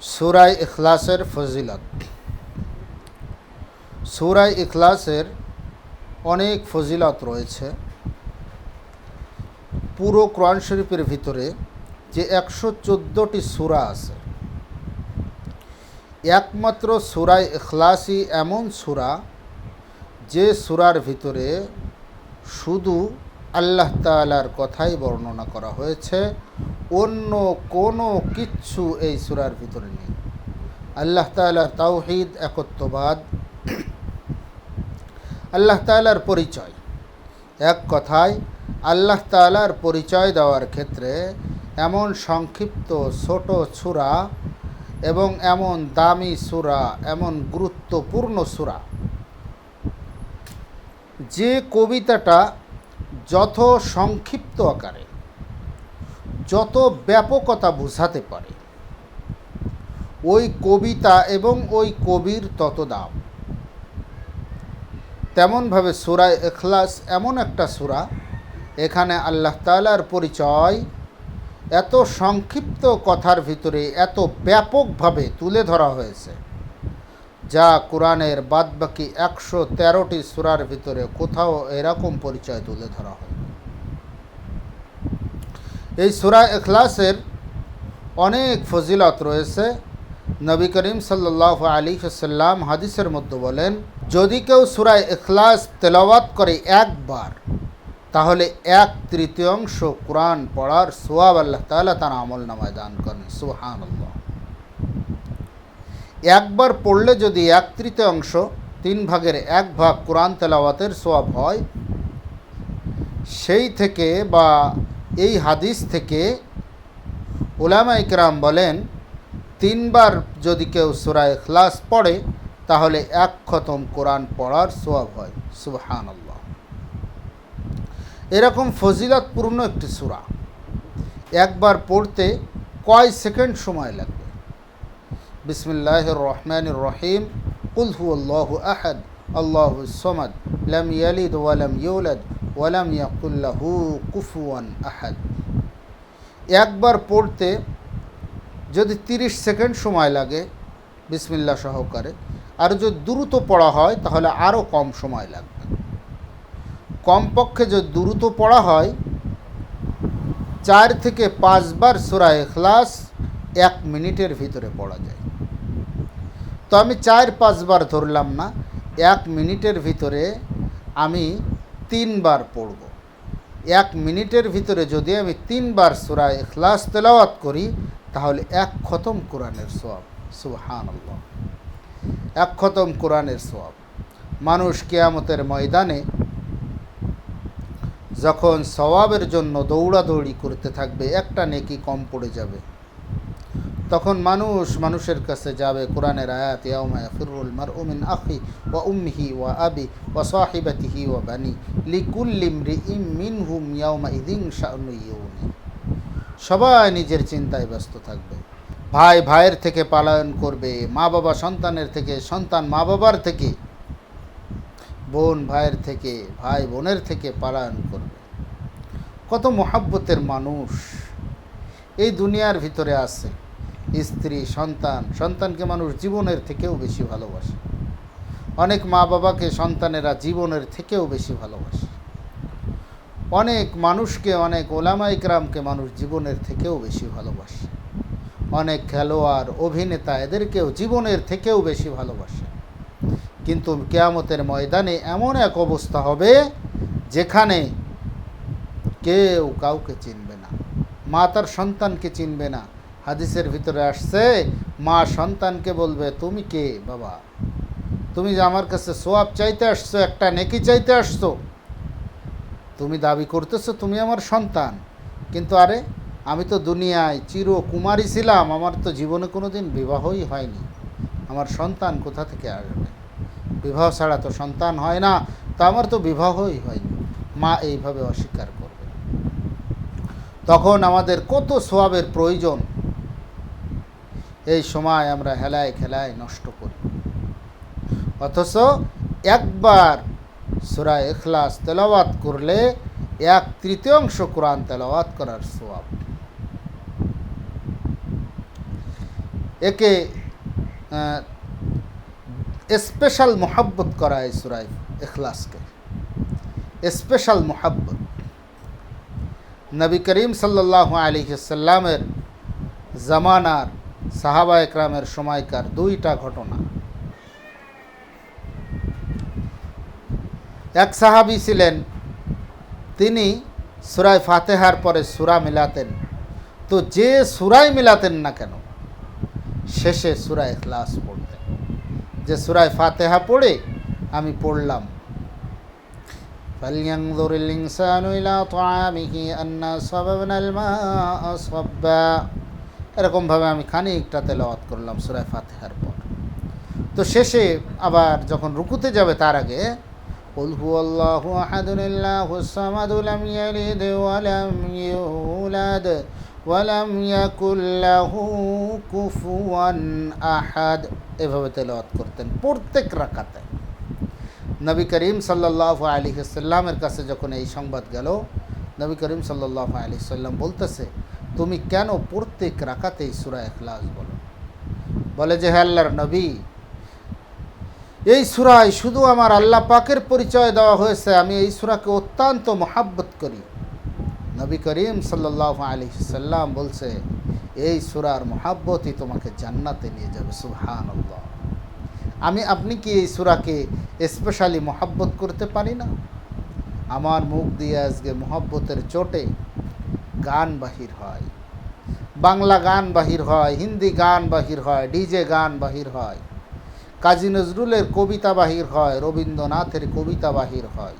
সুরাই ইখলাসের ফজিলত। সুরাই ইখলাসের অনেক ফজিলত রয়েছে। পুরো কোরআন শরীফের ভিতরে যে একশো চোদ্দোটি সুরা আছে, একমাত্র সুরাই ইখলাসই এমন সুরা যে সুরার ভিতরে শুধু আল্লাহ তালার কথাই বর্ণনা করা হয়েছে অন্য কোনো কিচ্ছু এই সুরার ভিতরে নেই। আল্লাহ তালার তাওহিদ, একত্ববাদ, আল্লাহ তালার পরিচয়। এক কথায়, আল্লাহ তালার পরিচয় দেওয়ার ক্ষেত্রে এমন সংক্ষিপ্ত ছোট সুরা এবং এমন দামি সুরা, এমন গুরুত্বপূর্ণ সুরা, যে কবিতাটা যত সংক্ষিপ্ত আকারে যত ব্যাপকতা বোঝাতে পারে। ওই কবিতা এবং ওই কবির তত দাম। তেমনভাবে সুরায় এখলাস এমন একটা সুরা, এখানে আল্লাহ তালার পরিচয় এত সংক্ষিপ্ত কথার ভিতরে এত ব্যাপকভাবে তুলে ধরা হয়েছে, যা কোরআনের বাদবাকি একশো তেরোটি সুরার ভিতরে কোথাও এরকম পরিচয় তুলে ধরা হয় এই সুরা এখলাসের অনেক ফজিলত রয়েছে। নবী করিম সাল্লাহ আলী সাল্লাম হাদিসের মধ্যে বলেন, যদি কেউ সুরায় এখলাস তেলাওয়াত করে একবার, তাহলে এক তৃতীয়াংশ কোরআন পড়ার সোয়াব আল্লাহ তালা তার আমল নামায় দান করেন। সুহান একবার পড়লে যদি এক তৃতীয়াংশ, তিন ভাগের এক ভাগ কোরআন তেলাওয়াতের সোয়াব হয়, সেই থেকে বা এই হাদিস থেকে ওলামা ইকরাম বলেন, তিনবার যদি কেউ সুরায় খ্লাস পড়ে, তাহলে এক খতম কোরআন পড়ার সোয়াব হয়। সুবহান আল্লাহ এরকম ফজিলতপূর্ণ একটি সুরা। একবার পড়তে কয় সেকেন্ড সময় লাগবে? বিসমিল্লাহ রহমান রহিম কুল হু আল্লাহ আহাদ, আল্লাহ সমাদ, লাম ইয়ালিদ ওয়ালাম ইউলাদ ওয়ালাম ইয়াকুল্লাহু কুফুয়ান আহাদ। একবার পড়তে যদি তিরিশ সেকেন্ড সময় লাগে বিসমিল্লা সহকারে, আর যদি দ্রুত পড়া হয়, তাহলে আরও কম সময় লাগবে। কমপক্ষে যদি দ্রুত পড়া হয়, চার থেকে পাঁচবার সুরা এখলাস এক মিনিটের ভিতরে পড়া যায়। তো আমি চার পাঁচবার ধরলাম না, এক মিনিটের ভিতরে আমি তিনবার পড়ব। এক মিনিটের ভিতরে যদি আমি তিনবার সুরা এখলাস তেলাওয়াত করি, তাহলে এক খতম কোরআনের সোয়াব আল্লাহ এক খতম কোরআনের সোয়াব মানুষ কেয়ামতের ময়দানে যখন সওয়াবের জন্য দৌড়াদৌড়ি করতে থাকবে, একটা নেকি কম পড়ে যাবে। তখন মানুষ মানুষের কাছে যাবে, কোরআনের আয়াত ইয়াউমায়া ফিরুল মার উমিন আখি ওয়া উম্মিহি ওয়া আবি ওয়া সাহিবাতিহি ওয়া বানি লিকুল্লিমরি ইম মিনহুম ইয়াউমা ইদিন শানু ইউনি সবাই নিজের চিন্তায় ব্যস্ত থাকবে। ভাই ভাইয়ের থেকে পালায়ন করবে, মা বাবা সন্তানের থেকে, সন্তান মা বাবার থেকে, বোন ভাইয়ের থেকে, ভাই বোনের থেকে পালায়ন করবে। কত মহাব্বতের মানুষ এই দুনিয়ার ভিতরে আছে। স্ত্রী, সন্তান, সন্তানকে মানুষ জীবনের থেকেও বেশি ভালোবাসে। অনেক মা বাবাকে সন্তানেরা জীবনের থেকেও বেশি ভালোবাসে। অনেক মানুষকে, অনেক ওলামা ইকরামকে মানুষ জীবনের থেকেও বেশি ভালোবাসে। অনেক খেলোয়াড়, অভিনেতা এদেরকেও জীবনের থেকেও বেশি ভালোবাসে। কিন্তু কেয়ামতের ময়দানে এমন এক অবস্থা হবে যেখানে কেউ কাউকে চিনবে না, মা তার সন্তানকে চিনবে না হাদিসের ভিতরে আসছে, মা সন্তানকে বলবে, তুমি কে বাবা? তুমি যে আমার কাছে সোয়াব চাইতে আসছো, একটা নেকি চাইতে আসছো? তুমি দাবি করতেছো তুমি আমার সন্তান। কিন্তু আরে, আমি তো দুনিয়ায় চির কুমারী ছিলাম, আমার তো জীবনে কোনো দিন বিবাহই হয়নি। আমার সন্তান কোথা থেকে আসবে? বিবাহ ছাড়া তো সন্তান হয় না, তো আমার তো বিবাহই হয়নি। মা এইভাবে অস্বীকার করবে। তখন আমাদের কত সোয়াবের প্রয়োজন এই সময় আমরা হেলায় খেলায় নষ্ট করি। অথচ একবার সুরা এখলাস তেলাওয়াত করলে এক তৃতীয়াংশ কোরআন তেলাওয়াত করার সোয়াব একে স্পেশাল মোহাব্বত করা এই সুরাই এখলাসকে স্পেশাল মোহাব্বত। নবী করিম সাল্লাহ আলিহাল্লামের জামানার সাহাবা একরামের সময়কার দুইটা ঘটনা এক সাহাবি ছিলেন তিনি সুরায় ফাতেহার পরে সুরা মিলাতেন তো যে সুরাই মিলাতেন না কেন শেষে সুরা এখলাস পড়তেন যে সুরায় ফাতেহা পড়ে আমি পড়লাম فلينظر الإنسان إلى طعامه أنا صببنا الماء صبا এরকমভাবে আমি খানিকটা তেলাওয়াত করলাম সুরায় ফাতেহার পর তো শেষে আবার যখন রুকুতে যাবে তার আগে قل هو الله أحد الله الصمد لم يلد ولم يولد ولم يكن له كفوا أحد এভাবে তেলাওয়াত করতেন প্রত্যেক রাকাতে নবী করিম সাল্লাহ আলী সাল্লামের কাছে যখন এই সংবাদ গেল নবী করিম সাল্লাহ আলী সাল্লাম বলতেছে তুমি কেন প্রত্যেক রাকাতেই সুরা এখলাস বলো? বলে যে হ্যাঁ আল্লাহর নবী, এই সুরায় শুধু আমার আল্লাহ পাকের পরিচয় দেওয়া হয়েছে, আমি এই সুরাকে অত্যন্ত মহাব্বত করি। নবী করিম সাল্লাহ আলী সাল্লাম বলছে, এই সুরার মহাব্বতই তোমাকে জান্নাতে নিয়ে যাবে সুহান আমি, আপনি কি এই সুরাকে স্পেশালি মহাব্বত করতে পারি না? আমার মুখ দিয়ে আজকে মহাব্বতের চোটে গান বাহির হয়। বাংলা গান বাহির হয়, হিন্দি গান বাহির হয়, ডিজে গান বাহির হয়। কাজী নজরুলের কবিতা বাহির হয়, রবীন্দ্রনাথের কবিতা বাহির হয়।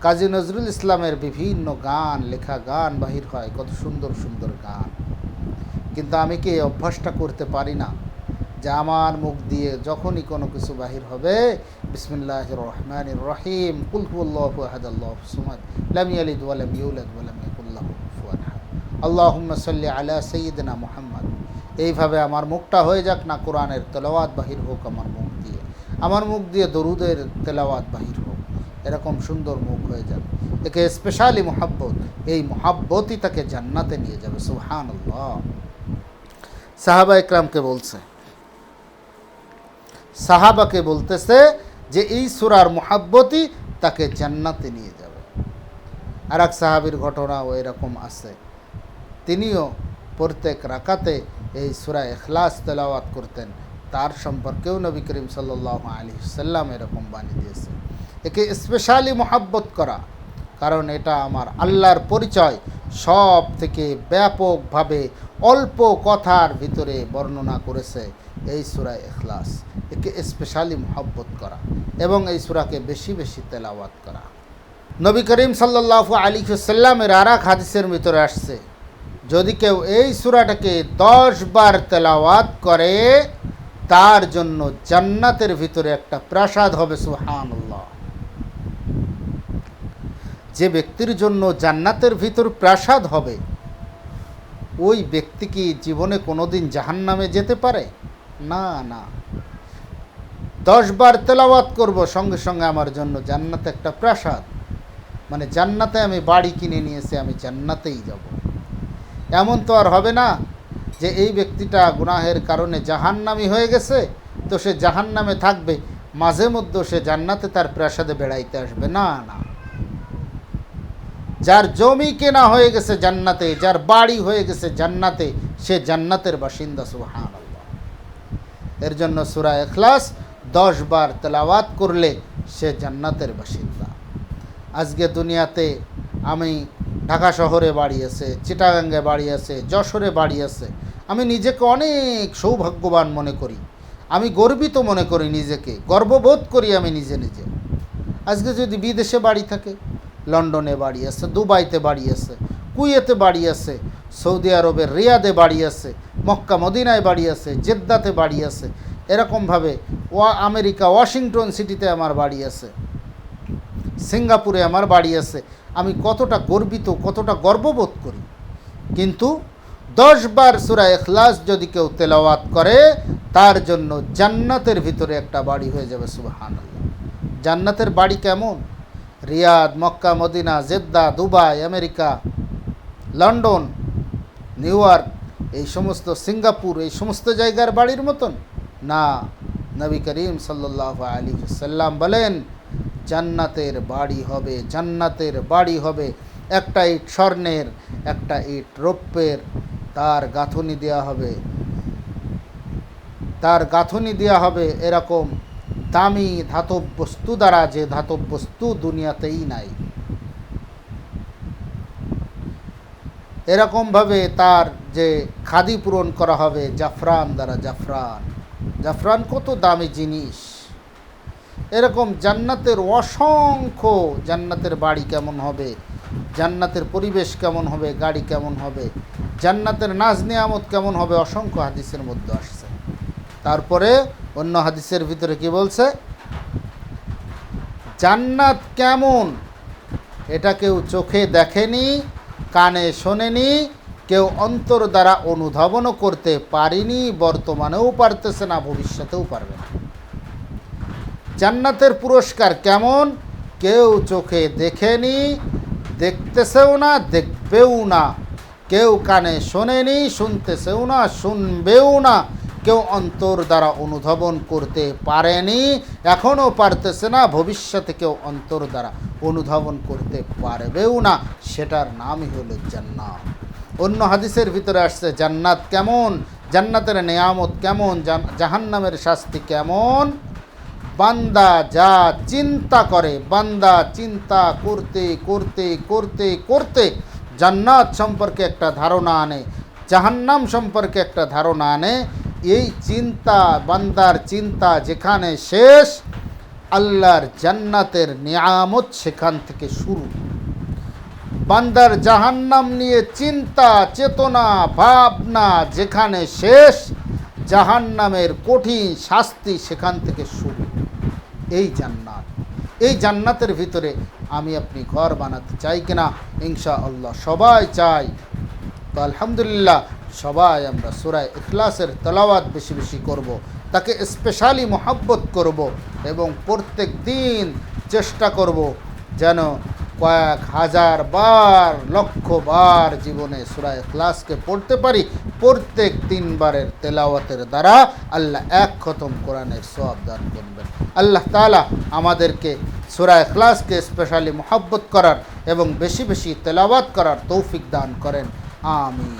কাজী নজরুল ইসলামের বিভিন্ন গান, লেখা গান বাহির হয়, কত সুন্দর সুন্দর গান। কিন্তু আমি কি অভ্যাসটা করতে পারি না? যে আমার মুখ দিয়ে যখনই কোনো কিছু বাহির হবে বিসমিল্লাহ রহমান রহিম কুলহুল্লাহ আহাদাল্লাহ সুমাদ, লাম ইয়ালিদ ওয়ালাম ইউলাদ ওয়ালাম ইয়াকুল্লাহ কুফুয়ান আহাদ আল্লাহুম্মা সাল্লি আলা সাইয়্যিদিনা মুহাম্মদ। এইভাবে আমার মুখটা হয়ে যাক না কোরআনের তেলাওয়াত বাহির হোক আমার মুখ দিয়ে। আমার মুখ দিয়ে দরুদের তেলাওয়াত বাহির হোক। এরকম সুন্দর মুখ হয়ে যাবে একে স্পেশালি মোহাব্বত, এই মোহাব্বতই তাকে জান্নাতে নিয়ে যাবে সুহান সাহাবা ইকরামকে বলছে, সাহাবাকে বলতেছে যে এই সুরার মোহাব্বতই তাকে জান্নাতে নিয়ে যাবে। আর এক সাহাবির ঘটনাও এরকম আছে। তিনিও প্রত্যেক রাকাতে এই সুরা এখলাস তেলাওয়াত করতেন। তার সম্পর্কেও নবী করিম সাল্লাহ আলী সাল্লাম এরকম বাণী দিয়েছে। একে স্পেশালি মোহাব্বত করা, কারণ এটা আমার আল্লাহর পরিচয় সব থেকে ব্যাপকভাবে অল্প কথার ভিতরে বর্ণনা করেছে এই সুরা এখলাস একে স্পেশালি মোহাব্বত করা এবং এই সুরাকে বেশি বেশি তেলাওয়াত করা। নবী করিম সাল্লাহ আলী সাল্লামের আর এক হাদিসের ভিতরে আসছে যদি কেউ এই সুরাটাকে দশ বার তেলাওয়াত করে, তার জন্য জান্নাতের ভিতরে একটা প্রাসাদ হবে সুহানুল্লাহ যে ব্যক্তির জন্য জান্নাতের ভিতর প্রাসাদ হবে, ওই ব্যক্তি কি জীবনে কোনোদিন জাহান নামে যেতে পারে? না না। দশ বার তেলাওয়াত করব, সঙ্গে সঙ্গে আমার জন্য জান্নাতে একটা প্রাসাদ। মানে জান্নাতে আমি বাড়ি কিনে নিয়েছি আমি জান্নাতেই যাব। এমন তো আর হবে না যে এই ব্যক্তিটা গুনাহের কারণে জাহান্নামি হয়ে গেছে, তো সে জাহান নামে থাকবে। মাঝে মধ্যে সে জান্নাতে তার প্রাসাদে বেড়াইতে আসবে। না না। যার জমি কেনা হয়ে গেছে জান্নাতে, যার বাড়ি হয়ে গেছে জান্নাতে, সে জান্নাতের বাসিন্দা সুহান এর জন্য সুরা এখলাস দশ বার তেলাওয়াত করলে সে জান্নাতের বাসিন্দা। আজকে দুনিয়াতে আমি ঢাকা শহরে বাড়ি আছে চিটাগাঙ্গে বাড়ি আছে যশোরে বাড়ি আছে আমি নিজেকে অনেক সৌভাগ্যবান মনে করি আমি গর্বিত মনে করি নিজেকে গর্ববোধ করি আমি নিজে নিজে আজকে যদি বিদেশে বাড়ি থাকে লন্ডনে বাড়ি আছে দুবাইতে বাড়ি আছে কুয়েতে বাড়ি আছে সৌদি আরবের রিয়াদে বাড়ি আছে মক্কা মদিনায় বাড়ি আছে জেদ্দাতে বাড়ি আছে এরকমভাবে ওয়া আমেরিকা ওয়াশিংটন সিটিতে আমার বাড়ি আছে সিঙ্গাপুরে আমার বাড়ি আছে আমি কতটা গর্বিত, কতটা গর্ববোধ করি। কিন্তু দশ বার সুরা এখলাস যদি কেউ তেলাওয়াত করে, তার জন্য জান্নাতের ভিতরে একটা বাড়ি হয়ে যাবে সুবাহান জান্নাতের বাড়ি কেমন? Riyadh, Mecca, Medina, Jeddah, Dubai, America, London, New York, এই সমস্ত সিঙ্গাপুর, এই সমস্ত জায়গার বাড়ির মতন? না। নবী করিম সাল্লাহ আলী সাল্লাম বলেন জান্নাতের বাড়ি হবে, জান্নাতের বাড়ি হবে। একটা ইট স্বর্ণের, একটা ইট রৌপ্যের। তার গাঁথনি দেওয়া হবে। তার গাঁথনি দেওয়া হবে এরকম দামি ধাতব বস্তু দ্বারা যে ধাতব বস্তু দুনিয়াতেই নাই। এরকমভাবে তার যে খাদি পূরণ করা হবে জাফরান দ্বারা জাফরান। জাফরান কত দামি জিনিস। এরকম জান্নাতের অসংখ্য জান্নাতের বাড়ি কেমন হবে, জান্নাতের পরিবেশ কেমন হবে, গাড়ি কেমন হবে, জান্নাতের নাজ নিয়ামত কেমন হবে, অসংখ্য হাদিসের মধ্যে আসছে। তারপরে অন্য হাদিসের ভিতরে কি বলছে? জান্নাত কেমন? এটা কেউ চোখে দেখেনি, কানে শোনেনি, কেউ অন্তর দ্বারা অনুধাবনও করতে পারিনি, বর্তমানেও পারতেছে না, ভবিষ্যতেও পারবে না। জান্নাতের পুরস্কার কেমন? কেউ চোখে দেখেনি, দেখতেছেও না, দেখবেও না। কেউ কানে শোনেনি, শুনতেছেও না, শুনবেও না। কেউ অন্তর দ্বারা অনুধাবন করতে পারেনি এখনও পারতেছে না, ভবিষ্যতে কেউ অন্তর দ্বারা অনুধাবন করতে পারবেও না। সেটার নামই হলো জান্নাত। অন্য হাদিসের ভিতরে আসছে, জান্নাত কেমন? জান্নাতের নেয়ামত কেমন? জাহান্নামের শাস্তি কেমন? বান্দা যা চিন্তা করে, বান্দা চিন্তা করতে করতে করতে করতে জান্নাত সম্পর্কে একটা ধারণা আনে, জাহান্নাম সম্পর্কে একটা ধারণা আনে। এই চিন্তা, বান্দার চিন্তা যেখানে শেষ, আল্লাহর জান্নাতের নিয়ামত সেখান থেকে শুরু। বান্দার জাহান্নাম নিয়ে চিন্তা, চেতনা, ভাবনা যেখানে শেষ, জাহান্নামের কঠিন শাস্তি সেখান থেকে শুরু। এই জান্নাত এই জান্নাতের ভিতরে আমি আপনি ঘর বানাতে চাই কিনা ইনশা আল্লাহ সবাই চাই তো আলহামদুলিল্লাহ, সবাই আমরা সুরায় ইখলাসের তলাওয়াত বেশি বেশি করব। তাকে স্পেশালি মোহাব্বত করব এবং প্রত্যেক দিন চেষ্টা করব যেন কয়েক হাজার বার, লক্ষ বার জীবনে সুরায় ক্লাসকে পড়তে পারি, প্রত্যেক তিনবারের তেলাওয়াতের দ্বারা আল্লাহ এক খতম কোরআনের সব দান করবেন। আল্লাহ তালা আমাদেরকে সুরায় ক্লাসকে স্পেশালি মোহাব্বত করার এবং বেশি বেশি তেলাওয়াত করার তৌফিক দান করেন। আমিন।